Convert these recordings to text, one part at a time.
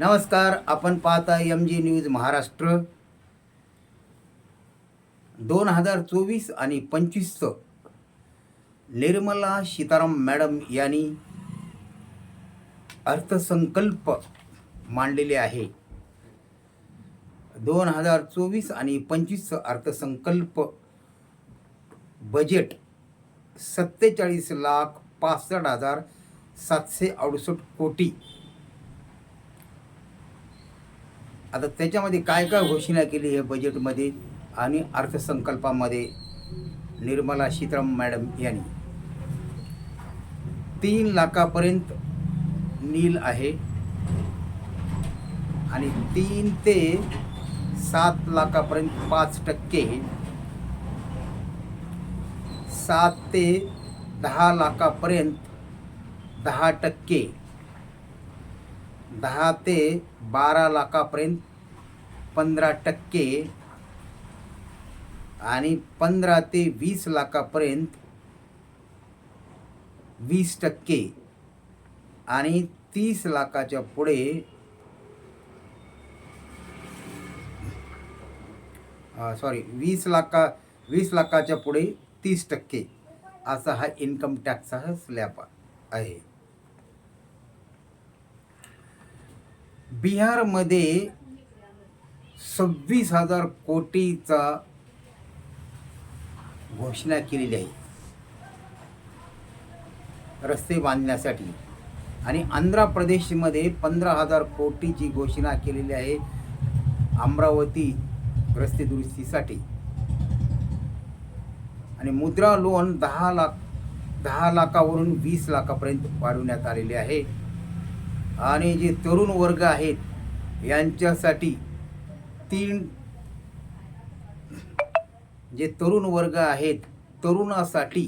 नमस्कार आपण पाहता एम जी न्यूज महाराष्ट्र. दोन हजार चोवीस आणि पंचवीसचं निर्मला सीताराम मॅडम यांनी अर्थसंकल्प मांडलेले आहे. दोन हजार चोवीस आणि पंचवीसचं अर्थसंकल्प बजेट सत्तेचाळीस लाख पासष्ट हजार सातशे अडुसष्ट कोटी आता त्याच्यामध्ये काय काय घोषणा केली आहे बजेटमध्ये आणि अर्थसंकल्पामध्ये? निर्मला सीताराम मॅडम यांनी. तीन लाखापर्यंत नील आहे. आणि तीन ते सात लाखापर्यंत पाच टक्के. सात ते दहा लाखापर्यंत दहा टक्के. दहा ते बारा लाखापर्यंत पंधरा टक्के आणि पंधरा ते वीस लाखापर्यंत वीस टक्के आणि तीस लाखाच्या पुढे सॉरी वीस लाखा वीस लाखाच्या पुढे तीस टक्के असा हा इन्कम टॅक्सचा हा स्लॅब आहे. बिहारमध्ये सव्वीस हजार कोटीचा घोषणा केलेली आहे. रस्ते बांधण्यासाठी. आणि आंध्र प्रदेशमध्ये पंधरा हजार कोटीची घोषणा केलेली आहे अमरावती रस्ते दुरुस्तीसाठी. आणि मुद्रा लोन दहा लाख दहा लाखावरून वीस लाखापर्यंत वाढवण्यात आलेले आहे. आणि जे तरुण वर्ग आहेत यांच्यासाठी तीन जे तरुण वर्ग आहेत तरुणासाठी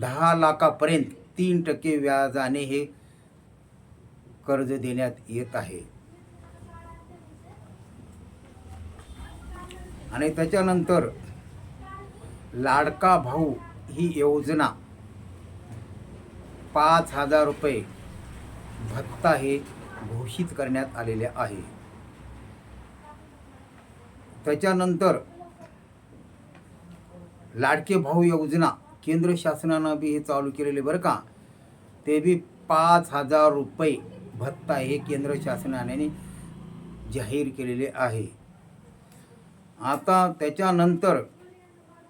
दहा लाखापर्यंत तीन टक्के व्याजाने हे कर्ज देण्यात येत आहे. आणि त्याच्यानंतर लाडका भाऊ ही योजना पाच हजार रुपये भत्ता हे घोषित करण्यात आलेले आहे. त्याच्यानंतर लाडके भाऊ योजना केंद्र शासनानं बी हे चालू केलेले बरं का? ते बी पाच हजार रुपये भत्ता हे केंद्र शासनाने जाहीर केलेले आहे. आता त्याच्यानंतर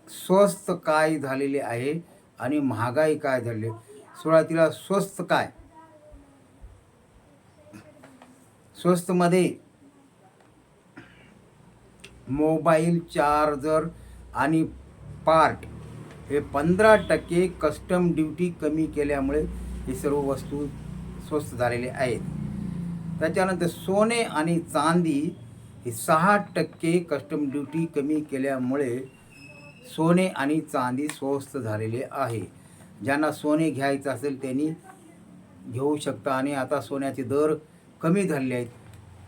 स्वस्त काय झालेले आहे आणि महागाई काय झाली? सुरुवातीला स्वस्त काय? स्वस्तमध्ये मोबाईल चार्जर आणि पार्ट हे पंधरा टक्के कस्टम ड्युटी कमी केल्यामुळे हे सर्व वस्तू स्वस्त झालेले आहेत. त्याच्यानंतर सोने आणि चांदी हे सहा टक्के कस्टम ड्युटी कमी केल्यामुळे सोने आणि चांदी स्वस्त झालेले आहे. ज्यांना सोने घ्यायचं असेल त्यांनी घेऊ शकता. आणि आता सोन्याचे दर कमी झालेले आहेत.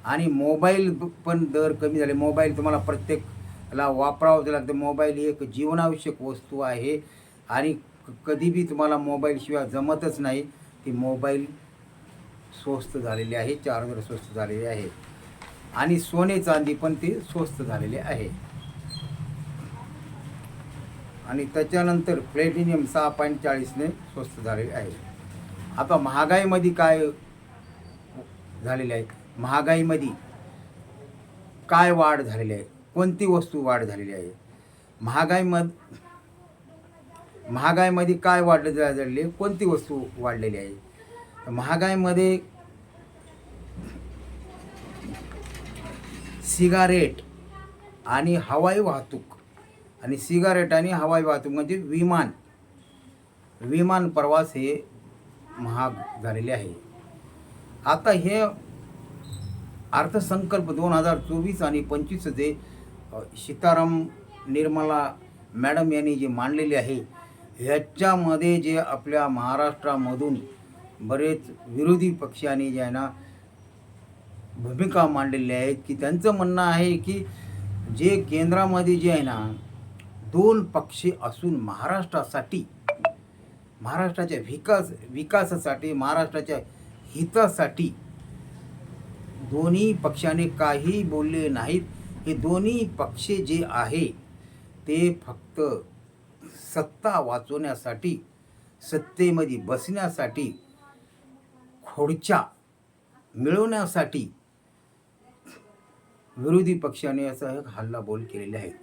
आणि मोबाईल पण दर कमी झाले. मोबाईल तुम्हाला प्रत्येकला वापरावं लागतं. मोबाईल ही एक जीवनावश्यक वस्तू आहे. आणि क- कधी बी तुम्हाला मोबाईलशिवाय जमतच नाही. ती मोबाईल स्वस्त झालेली आहे. चार्जर स्वस्त झालेले आहे. आणि सोने चांदी पण ते स्वस्त झालेले आहे. आणि त्याच्यानंतर प्लॅटिनियम सहा पॉईंट चाळीसने स्वस्त झालेले आहे. आता महागाईमध्ये काय झालेले आहे? महागाईमध्ये काय वाढ झालेली आहे? कोणती वस्तू वाढ झालेली आहे? महागाईमध महागाईमध्ये काय वाढलं जा- झालेली आहे? कोणती वस्तू वाढलेली आहे? महागाईमध्ये सिगारेट आणि हवाई वाहतूक आणि सिगारेट आणि हवाई वाहतूक म्हणजे विमान. विमान प्रवास हे महाग झालेले आहे. आता हे अर्थसंकल्प दोन हजार चोवीस आणि पंचवीस जे सीताराम निर्मला मॅडम यांनी जे मांडलेले आहे ह्याच्यामध्ये जे आपल्या महाराष्ट्रामधून बरेच विरोधी पक्षांनी जे आहे ना भूमिका मांडलेली आहेत की त्यांचं म्हणणं आहे की जे केंद्रामध्ये जे आहे ना दोन पक्ष असून महाराष्ट्रासाठी महाराष्ट्राच्या विकास विकासासाठी महाराष्ट्राच्या हितासाठी दोन्ही पक्षाने काही बोलले नाहीत. हे दोन्ही पक्ष जे आहे ते फक्त सत्ता वाचवण्यासाठी सत्तेमध्ये बसण्यासाठी खोडच्या मिळवण्यासाठी विरोधी पक्षाने असा एक हल्लाबोल केलेले आहेत.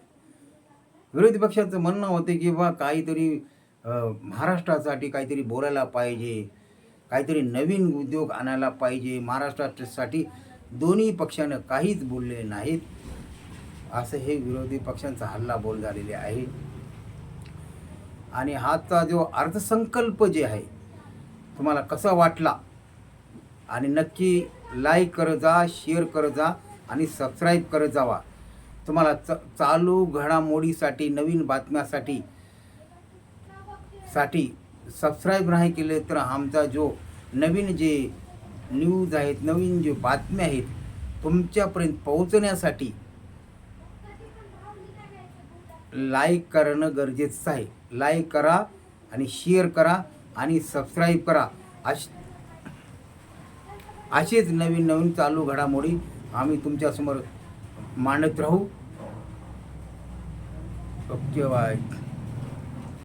विरोधी पक्षाचं म्हणणं होते की बा काहीतरी महाराष्ट्रासाठी काहीतरी बोलायला पाहिजे काहीतरी नवीन उद्योग आणायला पाहिजे. महाराष्ट्रासाठी दोन्ही पक्षानं काहीच बोलले नाहीत. असं हे विरोधी पक्षांचा हल्ला बोल झालेले आहे. आणि हाचा जो अर्थसंकल्प जे आहे तुम्हाला कसा वाटला? आणि नक्की लाईक करत जा शेअर करत जा आणि सबस्क्राईब करत जावा. तुम्हाला च चालू घडामोडीसाठी नवीन बातम्यासाठी साठी सबस्क्राईब नाही केले तर आमचा जो नवीन जे न्यूज आहेत नवीन जे बातम्या आहेत तुमच्यापर्यंत पोहोचण्यासाठी लाईक करणं गरजेचं आहे. लाईक करा आणि शेअर करा आणि सबस्क्राईब करा. अश असेच नवीन नवीन चालू घडामोडी आम्ही तुमच्यासमोर मांडत राहू. શું કહેવાય